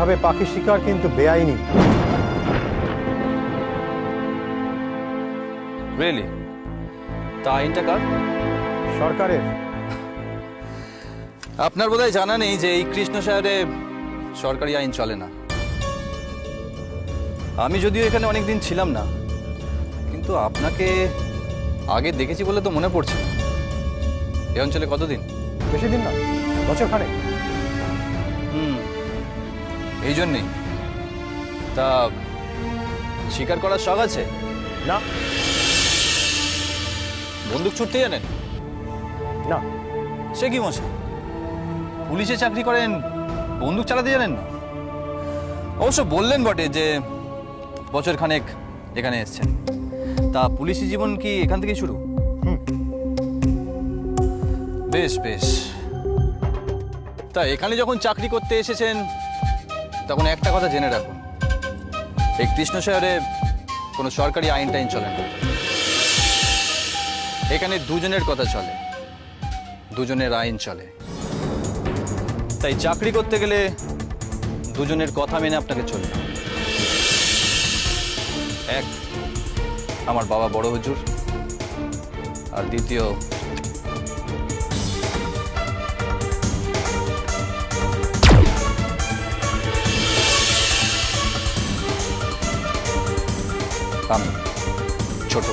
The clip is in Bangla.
এইভাবে পাখি শিকার কিন্তু বেআইনি। রিয়েলি তা আইনটা কার? সরকারের। আপনার বোধহয় জানা নেই যে এই কৃষ্ণ শহরে সরকারি আইন চলে না। আমি যদিও এখানে অনেক দিন ছিলাম না কিন্তু আপনাকে আগে দেখেছি বলে তো মনে পড়ছে না। এই অঞ্চলে কতদিন? বেশি দিন না বছর হুম এই জন্যেই। তা শিকার করার শখ আছে? না। বন্দুক ছুটতে জানেন না। সে কি মশাই? পুলিশে চাকরি করেন বন্দুক চালাতে জানেন না? অবশ্য বললেন বটে যে বছর খানেক এখানে এসছেন। তা পুলিশি জীবন কি এখান থেকেই শুরু? হুম। বেশ বেশ। তা এখানে যখন চাকরি করতে এসেছেন তখন একটা কথা জেনে রাখুন এই কৃষ্ণ শহরে কোনো সরকারি আইন টাইন চলে না। এখানে দুজনের কথা চলে, দুজনের আইন চলে। তাই চাকরি করতে গেলে দুজনের কথা মেনে আপনাকে চলবে এক, আমার বাবা বড় হুজুর, আর দ্বিতীয় আমি ছোট